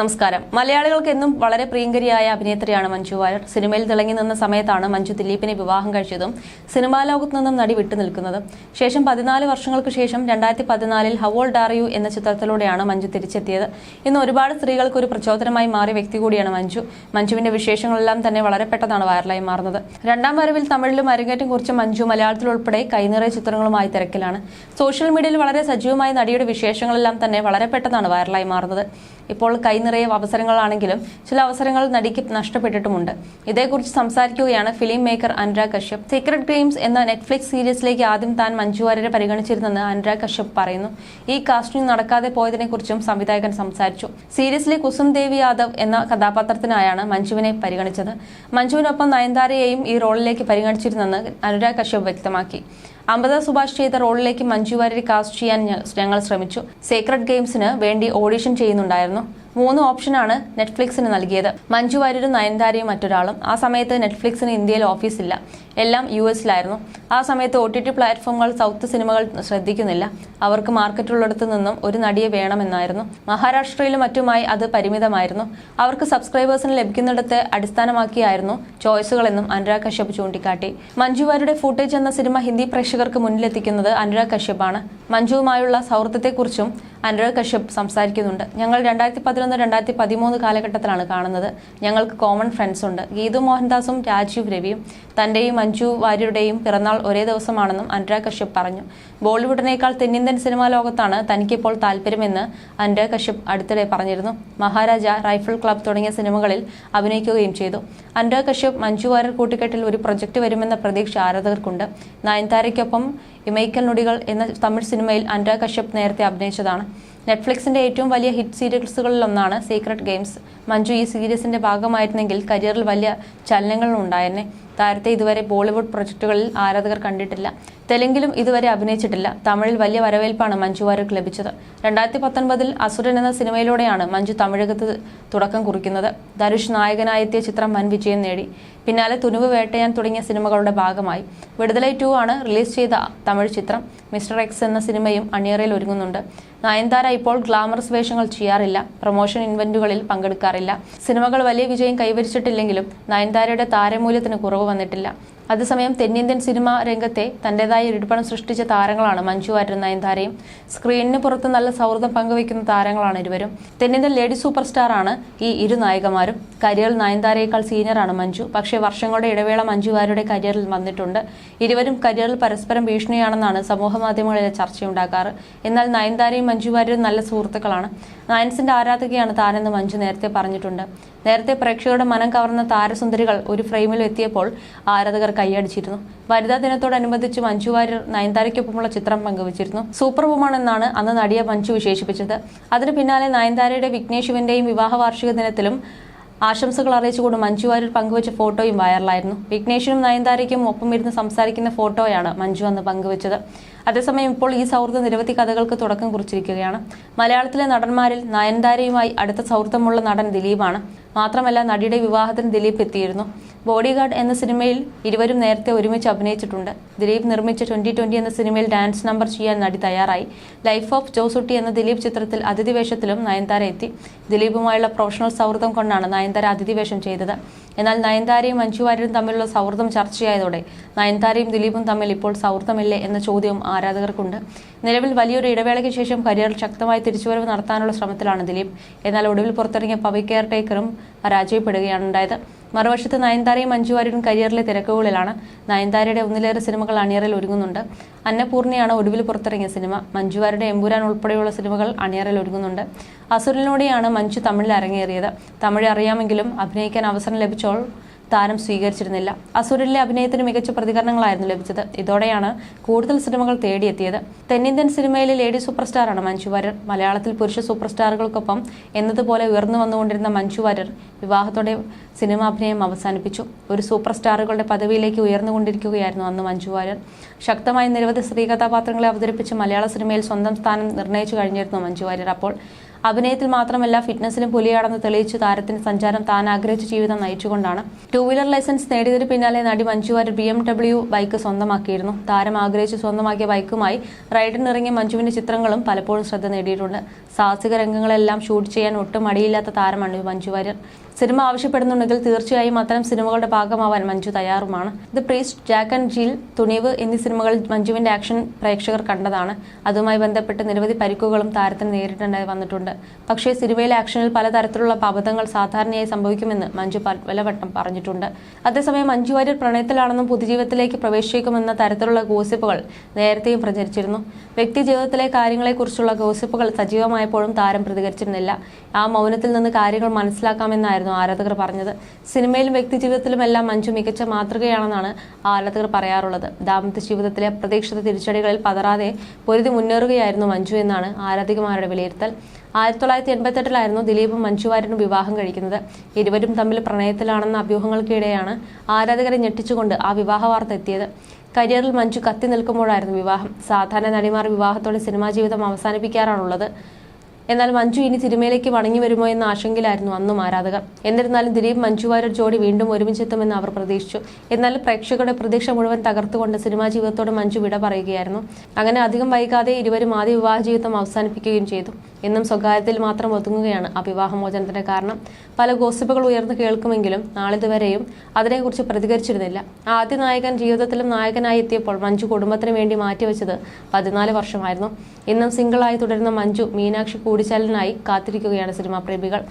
നമസ്കാരം. മലയാളികൾക്ക് എന്നും വളരെ പ്രിയങ്കരിയായ അഭിനേത്രിയാണ് മഞ്ജു വാര്യർ. സിനിമയിൽ തിളങ്ങി നിന്ന സമയത്താണ് മഞ്ജു ദിലീപിനെ വിവാഹം കഴിച്ചതും സിനിമാ ലോകത്ത് നിന്നും നടി വിട്ടുനിൽക്കുന്നത് ശേഷം പതിനാല് വർഷങ്ങൾക്ക് ശേഷം രണ്ടായിരത്തി പതിനാലിൽ ഹവോൾ ഡാറിയു എന്ന ചിത്രത്തിലൂടെയാണ് മഞ്ജു തിരിച്ചെത്തിയത്. ഇന്ന് ഒരുപാട് സ്ത്രീകൾക്ക് ഒരു പ്രചോദനമായി മാറിയ വ്യക്തി കൂടിയാണ് മഞ്ജു. മഞ്ജുവിന്റെ വിശേഷങ്ങളെല്ലാം തന്നെ വളരെ പെട്ടെന്നാണ് വൈറലായി മാറുന്നത്. രണ്ടാം വരവിൽ തമിഴിലും അരങ്ങേറ്റം കുറിച്ച മഞ്ജു മലയാളത്തിൽ ഉൾപ്പെടെ കൈനിറയ ചിത്രങ്ങളുമായി തിരക്കിലാണ്. സോഷ്യൽ മീഡിയയിൽ വളരെ സജീവമായ നടിയുടെ വിശേഷങ്ങളെല്ലാം തന്നെ വളരെ പെട്ടെന്നാണ് വൈറലായി മാറുന്നത്. ഇപ്പോൾ കൈനിറയെ അവസരങ്ങളാണെങ്കിലും ചില അവസരങ്ങൾ നടിക്ക് നഷ്ടപ്പെട്ടിട്ടുമുണ്ട്. ഇതേക്കുറിച്ച് സംസാരിക്കുകയാണ് film maker Anurag Kashyap. Secret games എന്ന നെറ്റ്ഫ്ലിക്സ് സീരീസിലേക്ക് ആദ്യം താൻ മഞ്ജു വാര്യരെ പരിഗണിച്ചിരുന്നെന്ന് അനുരാഗ് കശ്യപ് പറയുന്നു. ഈ കാസ്റ്റിംഗ് നടക്കാതെ പോയതിനെക്കുറിച്ചും സംവിധായകൻ സംസാരിച്ചു. സീരീസിലെ കുസും ദേവി യാദവ് എന്ന കഥാപാത്രത്തിനായാണ് മഞ്ജുവിനെ പരിഗണിച്ചത്. മഞ്ജുവിനൊപ്പം നയൻതാരയെയും ഈ റോളിലേക്ക് പരിഗണിച്ചിരുന്നെന്ന് അനുരാഗ് കശ്യപ് വ്യക്തമാക്കി. അമൃത സുഭാഷ് ചെയ്ത റോളിലേക്ക് മഞ്ജു കാസ്റ്റ് ചെയ്യാൻ ഞങ്ങൾ ശ്രമിച്ചു. സീക്രട്ട് ഗെയിംസിന് വേണ്ടി ഓഡിഷൻ ചെയ്യുന്നുണ്ടായിരുന്നു. മൂന്ന് ഓപ്ഷനാണ് നെറ്റ്ഫ്ലിക്സിന് നൽകിയത്. മഞ്ജു വാര്യരും നയൻതാരയും മറ്റൊരാളും. ആ സമയത്ത് നെറ്റ്ഫ്ലിക്സിന് ഇന്ത്യയിൽ ഓഫീസില്ല. എല്ലാം യു എസിലായിരുന്നു ആ സമയത്ത് ഒ ടി ടി പ്ലാറ്റ്ഫോമുകൾ സൗത്ത് സിനിമകൾ ശ്രദ്ധിക്കുന്നില്ല. അവർക്ക് മാർക്കറ്റുള്ളിടത്തു നിന്നും ഒരു നടിയെ വേണമെന്നായിരുന്നു. മഹാരാഷ്ട്രയിലും മറ്റുമായി അത് പരിമിതമായിരുന്നു. അവർക്ക് സബ്സ്ക്രൈബേഴ്സിന് ലഭിക്കുന്നിടത്ത് അടിസ്ഥാനമാക്കിയായിരുന്നു ചോയ്സുകളെന്നും അനുരാഗ് കശ്യപ് ചൂണ്ടിക്കാട്ടി. മഞ്ജു വാര്യരുടെ ഫുട്ടേജ് എന്ന സിനിമ ഹിന്ദി പ്രേക്ഷകർക്ക് മുന്നിലെത്തിക്കുന്നത് അനുരാഗ് കശ്യപ്പാണ് മഞ്ജുവുമായുള്ള സൗഹൃദത്തെക്കുറിച്ചും അനുരാഗ് കശ്യപ് സംസാരിക്കുന്നുണ്ട്. ഞങ്ങൾ രണ്ടായിരത്തി പതിനൊന്ന് രണ്ടായിരത്തി പതിമൂന്ന് കാലഘട്ടത്തിലാണ് കാണുന്നത്. ഞങ്ങൾക്ക് കോമൺ ഫ്രണ്ട്സ് ഉണ്ട്. ഗീതു മോഹൻദാസും രാജീവ് രവിയും തന്റെയും മഞ്ജു വാര്യരുടെയും പിറന്നാൾ ഒരേ ദിവസമാണെന്നും അനുരാഗ് കശ്യപ് പറഞ്ഞു. ബോളിവുഡിനേക്കാൾ തെന്നിന്ത്യൻ സിനിമാ ലോകത്താണ് തനിക്കിപ്പോൾ താല്പര്യമെന്ന് അനുരാഗ് കശ്യപ് അടുത്തിടെ പറഞ്ഞിരുന്നു. മഹാരാജ റൈഫിൾ ക്ലബ് തുടങ്ങിയ സിനിമകളിൽ അഭിനയിക്കുകയും ചെയ്തു. അനുരാഗ് കശ്യപ് മഞ്ജു വാര്യർ കൂട്ടുകെട്ടിൽ ഒരു പ്രൊജക്ട് വരുമെന്ന പ്രതീക്ഷ ആരാധകർക്കുണ്ട്. നയൻതാരയ്ക്കൊപ്പം ഇമൈക്കൽ നുടികൾ എന്ന തമിഴ് സിനിമയിൽ അനുരാഗ് കശ്യപ് നേരത്തെ അഭിനയിച്ചതാണ്. നെറ്റ്ഫ്ലിക്സിന്റെ ഏറ്റവും വലിയ ഹിറ്റ് സീരീസുകളിലൊന്നാണ് സീക്രട്ട് ഗെയിംസ്. മഞ്ജു ഈ സീരീസിന്റെ ഭാഗമായിരുന്നെങ്കിൽ കരിയറിൽ വലിയ ചലനങ്ങൾ ഉണ്ടായിരുന്നെ താരത്തെ ഇതുവരെ ബോളിവുഡ് പ്രൊജക്ടുകളിൽ ആരാധകർ കണ്ടിട്ടില്ല. തെലുങ്കിലും ഇതുവരെ അഭിനയിച്ചിട്ടില്ല. തമിഴിൽ വലിയ വരവേൽപ്പാണ് മഞ്ജു വാര്യർക്ക് ലഭിച്ചത്. രണ്ടായിരത്തി പത്തൊൻപതിൽ അസുരൻ എന്ന സിനിമയിലൂടെയാണ് മഞ്ജു തമിഴകത്ത് തുടക്കം കുറിക്കുന്നത്. ധനുഷ് നായകനായെത്തിയ ചിത്രം വൻ വിജയം നേടി. പിന്നാലെ തുനുവ് വേട്ടയാൻ തുടങ്ങിയ സിനിമകളുടെ ഭാഗമായി. വിടുതലൈ ടു ആണ് റിലീസ് ചെയ്ത തമിഴ് ചിത്രം. മിസ്റ്റർ എക്സ് എന്ന സിനിമയും അണിയറയിൽ ഒരുങ്ങുന്നുണ്ട്. നയൻതാര ഇപ്പോൾ ഗ്ലാമറസ് വേഷങ്ങൾ ചെയ്യാറില്ല. പ്രൊമോഷൻ ഇൻവെന്റുകളിൽ പങ്കെടുക്കാറില്ല. സിനിമകൾ വലിയ വിജയം കൈവരിച്ചിട്ടില്ലെങ്കിലും നയൻതാരയുടെ താരമൂല്യത്തിന് കുറവ് വന്നിട്ടില്ല. അതേസമയം തെന്നിന്ത്യൻ സിനിമാ രംഗത്തെ തന്റേതായ ഇടിപ്പണം സൃഷ്ടിച്ച താരങ്ങളാണ് മഞ്ജു വാര്യർ നയൻതാരയും സ്ക്രീനിന് പുറത്ത് നല്ല സൗഹൃദം പങ്കുവയ്ക്കുന്ന താരങ്ങളാണ് ഇരുവരും. തെന്നിന്ത്യൻ ലേഡി സൂപ്പർ സ്റ്റാർ ആണ് ഈ ഇരു നായകമാരും കരിയറിൽ നയൻതാരയേക്കാൾ സീനിയറാണ് മഞ്ജു. പക്ഷേ വർഷങ്ങളുടെ ഇടവേള മഞ്ജു വാര്യരുടെ കരിയറിൽ വന്നിട്ടുണ്ട്. ഇരുവരും കരിയറിൽ പരസ്പരം ഭീഷണിയാണെന്നാണ് സമൂഹ മാധ്യമങ്ങളിലെ ചർച്ചയുണ്ടാക്കാറ് എന്നാൽ നയൻതാരയും മഞ്ജു വാര്യരും നല്ല സുഹൃത്തുക്കളാണ്. നയൻസിന്റെ ആരാധകയാണ് താനെന്ന് മഞ്ജു നേരത്തെ പറഞ്ഞിട്ടുണ്ട്. നേരത്തെ പ്രേക്ഷകരുടെ മനം കവർന്ന താരസുന്ദരികൾ ഒരു ഫ്രെയിമിൽ എത്തിയപ്പോൾ ആരാധകർ കൈയടിച്ചിരുന്നു. വനിതാ ദിനത്തോടനുബന്ധിച്ച് മഞ്ജു വാര്യർ നയൻതാരയ്ക്കൊപ്പമുള്ള ചിത്രം പങ്കുവച്ചിരുന്നു. സൂപ്പർ വുമൺ എന്നാണ് അന്ന് നടിയെ മഞ്ജു വിശേഷിപ്പിച്ചത്. അതിന് പിന്നാലെ നയൻതാരയുടെ വിഘ്നേഷ് വിവാഹ വാർഷിക ദിനത്തിലും ആശംസകൾ അറിയിച്ചുകൊണ്ട് മഞ്ജു വാര്യർ പങ്കുവച്ച ഫോട്ടോയും വൈറലായിരുന്നു വിഘ്നേഷിനും നയൻതാരയ്ക്കും ഒപ്പം ഇരുന്ന് സംസാരിക്കുന്ന ഫോട്ടോയാണ് മഞ്ജു അന്ന് പങ്കുവച്ചത്. അതേസമയം ഇപ്പോൾ ഈ സൗഹൃദം നിരവധി കഥകൾക്ക് തുടക്കം കുറിച്ചിരിക്കുകയാണ്. മലയാളത്തിലെ നടന്മാരിൽ നയൻതാരയുമായി അടുത്ത സൗഹൃദമുള്ള നടൻ ദിലീപാണ്. മാത്രമല്ല നടിയുടെ വിവാഹത്തിന് ദിലീപ് എത്തിയിരുന്നു. ബോഡിഗാർഡ് എന്ന സിനിമയിൽ ഇരുവരും നേരത്തെ ഒരുമിച്ച് അഭിനയിച്ചിട്ടുണ്ട്. ദിലീപ് നിർമ്മിച്ച ട്വന്റി ട്വന്റി എന്ന സിനിമയിൽ ഡാൻസ് നമ്പർ ചെയ്യാൻ നടി തയ്യാറായി. ലൈഫ് ഓഫ് ജോസുട്ടി എന്ന ദിലീപ് ചിത്രത്തിൽ അതിഥി വേഷത്തിലും നയൻതാര എത്തി. ദിലീപുമായുള്ള പ്രൊഫഷണൽ സൗഹൃദം കൊണ്ടാണ് നയൻതാര അതിഥി വേഷം ചെയ്തത്. എന്നാൽ നയൻതാരയും മഞ്ജു വാര്യരും തമ്മിലുള്ള സൗഹൃദം ചർച്ചയായതോടെ നയൻതാരയും ദിലീപും തമ്മിൽ ഇപ്പോൾ സൗഹൃദമില്ലേ എന്ന ചോദ്യവും ആരാധകർക്കുണ്ട്. നിലവിൽ വലിയൊരു ഇടവേളയ്ക്ക് ശേഷം കരിയറിൽ ശക്തമായ തിരിച്ചുവരവ് നടത്താനുള്ള ശ്രമത്തിലാണ് ദിലീപ്. എന്നാൽ ഒടുവിൽ പുറത്തിറങ്ങിയ പവി കെയർ ടേക്കറും പരാജയപ്പെടുകയാണ് ഉണ്ടായത് മറുവശത്ത് നയൻതാരയും മഞ്ജുവാര്യരും കരിയറിലെ തിരക്കുകളിലാണ്. നയൻതാരയുടെ ഒന്നിലേറെ സിനിമകൾ അണിയറയിൽ ഒരുങ്ങുന്നുണ്ട്. അന്നപൂർണിയാണ് ഒടുവിൽ പുറത്തിറങ്ങിയ സിനിമ. മഞ്ജുവാരുടെ എമ്പുരാൻ ഉൾപ്പെടെയുള്ള സിനിമകൾ അണിയറയിൽ ഒരുങ്ങുന്നുണ്ട്. അസുരനിലൂടെയാണ് മഞ്ജു തമിഴിൽ അരങ്ങേറിയത്. തമിഴ് അറിയാമെങ്കിലും അഭിനയിക്കാൻ അവസരം ലഭിച്ചപ്പോൾ താരം സ്വീകരിച്ചിരുന്നില്ല. അസുരനിലെ അഭിനയത്തിന് മികച്ച പ്രതികരണങ്ങളായിരുന്നു ലഭിച്ചത്. ഇതോടെയാണ് കൂടുതൽ സിനിമകൾ തേടിയെത്തിയത്. തെന്നിന്ത്യൻ സിനിമയിലെ ലേഡി സൂപ്പർ സ്റ്റാറാണ് മഞ്ജു വാര്യർ. മലയാളത്തിൽ പുരുഷ സൂപ്പർ സ്റ്റാറുകൾക്കൊപ്പം എന്നതുപോലെ ഉയർന്നു വന്നുകൊണ്ടിരുന്ന മഞ്ജു വാര്യർ വിവാഹത്തോടെ സിനിമാഭിനയം അവസാനിപ്പിച്ചു. ഒരു സൂപ്പർ സ്റ്റാറുകളുടെ പദവിയിലേക്ക് ഉയർന്നുകൊണ്ടിരിക്കുകയായിരുന്നു അന്ന് മഞ്ജു വാര്യർ. ശക്തമായ നിരവധി സ്ത്രീ കഥാപാത്രങ്ങളെ അവതരിപ്പിച്ച് മലയാള സിനിമയിൽ സ്വന്തം സ്ഥാനം നിർണയിച്ചു കഴിഞ്ഞിരുന്നു മഞ്ജു വാര്യർ. അപ്പോൾ അഭിനയത്തിൽ മാത്രമല്ല ഫിറ്റ്നസിലും പുലിയാണെന്ന് തെളിയിച്ചു താരത്തിന് സഞ്ചാരം താൻ ആഗ്രഹിച്ച ജീവിതം നയിച്ചുകൊണ്ടാണ്. ടൂ വീലർ ലൈസൻസ് നേടിയതിന് പിന്നാലെ നടി Manju Warrier B M W bike സ്വന്തമാക്കിയിരുന്നു. താരം ആഗ്രഹിച്ച് സ്വന്തമാക്കിയ ബൈക്കുമായി റൈഡിനിറങ്ങിയ മഞ്ജുവിന്റെ ചിത്രങ്ങളും പലപ്പോഴും ശ്രദ്ധ നേടിയിട്ടുണ്ട്. സാഹസിക രംഗങ്ങളെല്ലാം ഷൂട്ട് ചെയ്യാൻ ഒട്ടും മടിയില്ലാത്ത താരമാണ് മഞ്ജു വാര്യർ. സിനിമ ആവശ്യപ്പെടുന്നുണ്ടെങ്കിൽ തീർച്ചയായും അത്തരം സിനിമകളുടെ ഭാഗമാവാൻ Manju തയ്യാറുമാണ്. The Priest Jack and Jill Thunivu എന്നീ സിനിമകളിൽ മഞ്ജുവിന്റെ ആക്ഷൻ പ്രേക്ഷകർ കണ്ടതാണ്. അതുമായി ബന്ധപ്പെട്ട് നിരവധി പരിക്കുകളും താരത്തിന് നേരിട്ടുണ്ടായി വന്നിട്ടുണ്ട്. പക്ഷേ സിനിമയിലെ ആക്ഷനിൽ പലതരത്തിലുള്ള അബദ്ധങ്ങൾ സാധാരണയായി സംഭവിക്കുമെന്ന് മഞ്ജു വലവട്ടം പറഞ്ഞിട്ടുണ്ട്. അതേസമയം മഞ്ജു വാര്യർ പ്രണയത്തിലാണെന്നും പുതുജീവിതത്തിലേക്ക് പ്രവേശിക്കുമെന്ന തരത്തിലുള്ള ഗോസിപ്പുകൾ നേരത്തെയും പ്രചരിച്ചിരുന്നു. വ്യക്തി ജീവിതത്തിലെ കാര്യങ്ങളെക്കുറിച്ചുള്ള ഗോസിപ്പുകൾ സജീവമായപ്പോഴും താരം പ്രതികരിച്ചിരുന്നില്ല. ആ മൗനത്തിൽ നിന്ന് കാര്യങ്ങൾ മനസ്സിലാക്കാമെന്നായിരുന്നു ആരാധകർ പറഞ്ഞത്. സിനിമയിലും വ്യക്തി ജീവിതത്തിലുമെല്ലാം മഞ്ജു മികച്ച മാതൃകയാണെന്നാണ് ആരാധകർ പറയാറുള്ളത്. ദാമ്പത്യ ജീവിതത്തിലെ അപ്രതീക്ഷിത തിരിച്ചടികളിൽ പതറാതെ പൊരുതി മുന്നേറുകയായിരുന്നു മഞ്ജു എന്നാണ് ആരാധികമാരുടെ വിലയിരുത്തൽ. ആയിരത്തി തൊള്ളായിരത്തി എൺപത്തെട്ടിലായിരുന്നു ദിലീപും മഞ്ജുവാര്യനും വിവാഹം കഴിക്കുന്നത്. ഇരുവരും തമ്മിൽ പ്രണയത്തിലാണെന്ന അഭ്യൂഹങ്ങൾക്കിടെയാണ് ആരാധകരെ ഞെട്ടിച്ചുകൊണ്ട് ആ വിവാഹ വാർത്ത എത്തിയത്. കരിയറിൽ മഞ്ജു കത്തി നിൽക്കുമ്പോഴായിരുന്നു വിവാഹം. സാധാരണ നടിമാർ വിവാഹത്തോടെ സിനിമാ ജീവിതം അവസാനിപ്പിക്കാറാണുള്ളത് എന്നാൽ മഞ്ജു ഇനി സിനിമയിലേക്ക് മടങ്ങി വരുമോ എന്ന ആശങ്കയിലായിരുന്നു അന്നും ആരാധകർ. എന്നിരുന്നാലും ദിലീപ് മഞ്ജു ജോഡി വീണ്ടും ഒരുമിച്ചെത്തുമെന്ന് അവർ പ്രതീക്ഷിച്ചു. എന്നാൽ പ്രേക്ഷകരുടെ പ്രതീക്ഷ മുഴുവൻ തകർത്തുകൊണ്ട് സിനിമാ ജീവിതത്തോട് മഞ്ജു വിട പറയുകയായിരുന്നു. അങ്ങനെ അധികം വൈകാതെ ഇരുവരും ആദ്യ വിവാഹ ജീവിതം അവസാനിപ്പിക്കുകയും ചെയ്തു. എന്നും സ്വകാര്യത്തിൽ മാത്രം ഒതുങ്ങുകയാണ് ആ വിവാഹമോചനത്തിന്റെ കാരണം. പല ഗോസിപ്പുകൾ ഉയർന്നു കേൾക്കുമെങ്കിലും നാളിതുവരെയും അതിനെക്കുറിച്ച് പ്രതികരിച്ചിരുന്നില്ല. ആദ്യ നായകൻ ജീവിതത്തിലും നായകനായി എത്തിയപ്പോൾ മഞ്ജു കുടുംബത്തിന് വേണ്ടി മാറ്റിവെച്ചത് പതിനാല് വർഷമായിരുന്നു. ഇന്നും സിംഗിളായി തുടരുന്ന മഞ്ജു മീനാക്ഷി കൂടിച്ചാലിനായി കാത്തിരിക്കുകയാണ് സിനിമാ പ്രേമികൾ.